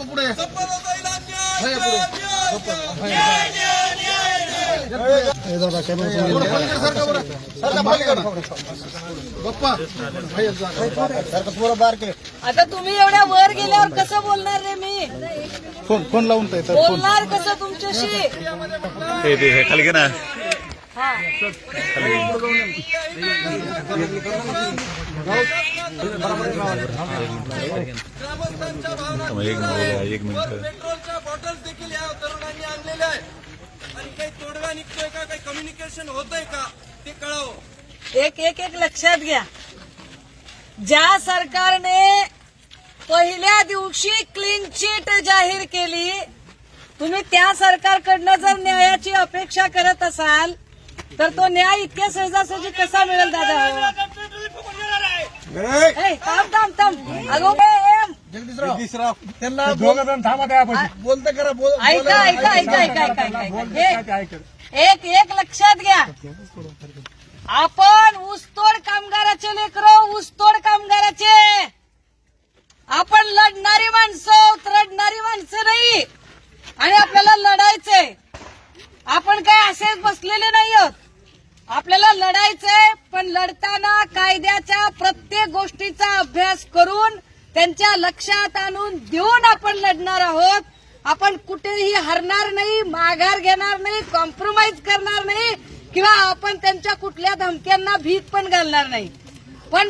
पुढे. आता तुम्ही एवढ्या वर गेल्यावर कसं बोलणार रे मी फोन फोन लावून बोलणार कसं तुमच्याशी ते खाली घे ना एक मिनिट पेट्रोलच्या बॉटल्स देखील या तरुणांनी आणलेल्या आहेत आणि काही तोडगा निघतोय का काही कम्युनिकेशन होतंय का ते कळावं एक एक एक लक्षात घ्या. ज्या सरकारने पहिल्या दिवशी क्लीन चिट जाहीर केली तुम्ही त्या सरकारकडनं जर न्यायाची अपेक्षा करत असाल तर तो न्याय इतक्या सहजासहजी कसा मिळेल दादा? ए, थांब थांब थांब. अगो ए, एम. जगदीशराव त्यांना दोघं जण थांबा त्या बोलते करा बोल ऐका ऐका ऐका ऐका ऐका ऐका एक- एक एक लक्षात घ्या. आपण ऊसतोड कामगाराचे लेकर ऊसतोड कामगाराचे आपण लढणारी माणसं आहोत, रडणारी माणसं नाही आणि आपल्याला लढायचंय असेच बसलेले नाही आहोत आपल्याला लढायचंय पण लढताना कायद्याच्या प्रत्येक गोष्टीचा अभ्यास करून त्यांच्या लक्षात आणून देऊन आपण लढणार आहोत. आपण कुठेही हरणार नाही माघार घेणार नाही कॉम्प्रोमाइज करणार नाही किंवा आपण त्यांच्या कुठल्या धमक्यांना भीत पण घालणार नाही. पण